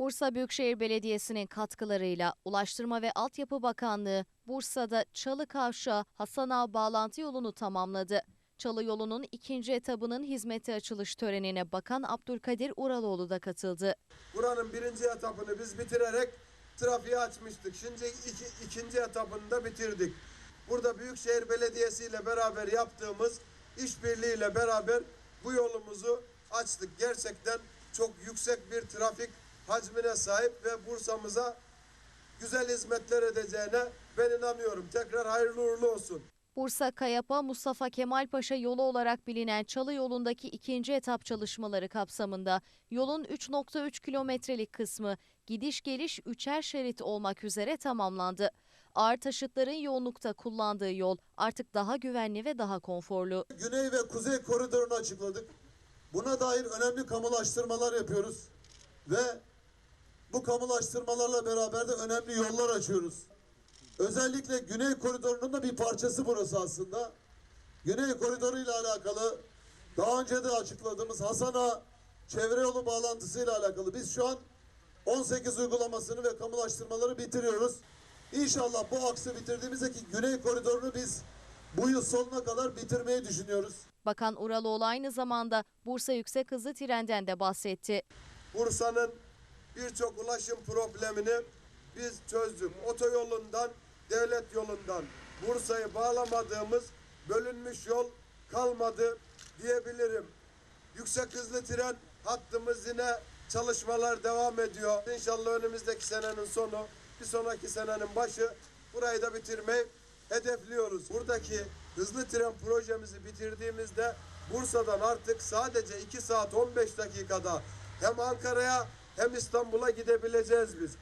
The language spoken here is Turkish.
Bursa Büyükşehir Belediyesi'nin katkılarıyla Ulaştırma ve Altyapı Bakanlığı Bursa'da Çalı Kavşağı Hasan bağlantı yolunu tamamladı. Çalı yolunun ikinci etabının hizmete açılış törenine Bakan Abdülkadir Uraloğlu da katıldı. Buranın birinci etapını biz bitirerek trafiğe açmıştık. Şimdi iki, ikinci etapını da bitirdik. Burada Büyükşehir Belediyesi ile beraber yaptığımız işbirliğiyle beraber bu yolumuzu açtık. Gerçekten çok yüksek bir trafik hacmine sahip ve Bursa'mıza güzel hizmetler edeceğine ben inanıyorum. Tekrar hayırlı uğurlu olsun. Bursa Kayapa Mustafa Kemal Paşa yolu olarak bilinen Çalı yolundaki ikinci etap çalışmaları kapsamında yolun 3.3 kilometrelik kısmı gidiş geliş üçer şerit olmak üzere tamamlandı. Ağır taşıtların yoğunlukta kullandığı yol artık daha güvenli ve daha konforlu. Güney ve Kuzey koridorunu açıkladık. Buna dair önemli kamulaştırmalar yapıyoruz. Ve bu kamulaştırmalarla beraber de önemli yollar açıyoruz. Özellikle Güney koridorunun da bir parçası burası aslında. Güney koridoru ile alakalı daha önce de açıkladığımız Hasana çevre yolu bağlantısı ile alakalı biz şu an 18 uygulamasını ve kamulaştırmaları bitiriyoruz. İnşallah bu aksı bitirdiğimizde ki Güney koridorunu biz bu yıl sonuna kadar bitirmeyi düşünüyoruz. Bakan Uraloğlu aynı zamanda Bursa Yüksek Hızlı Tren'den de bahsetti. Bursa'nın birçok ulaşım problemini biz çözdük. Otoyolundan, devlet yolundan Bursa'yı bağlamadığımız bölünmüş yol kalmadı diyebilirim. Yüksek hızlı tren hattımız yine çalışmalar devam ediyor. İnşallah önümüzdeki senenin sonu, bir sonraki senenin başı burayı da bitirmeyi hedefliyoruz. Buradaki hızlı tren projemizi bitirdiğimizde Bursa'dan artık sadece 2 saat 15 dakikada hem Ankara'ya hem İstanbul'a gidebileceğiz biz.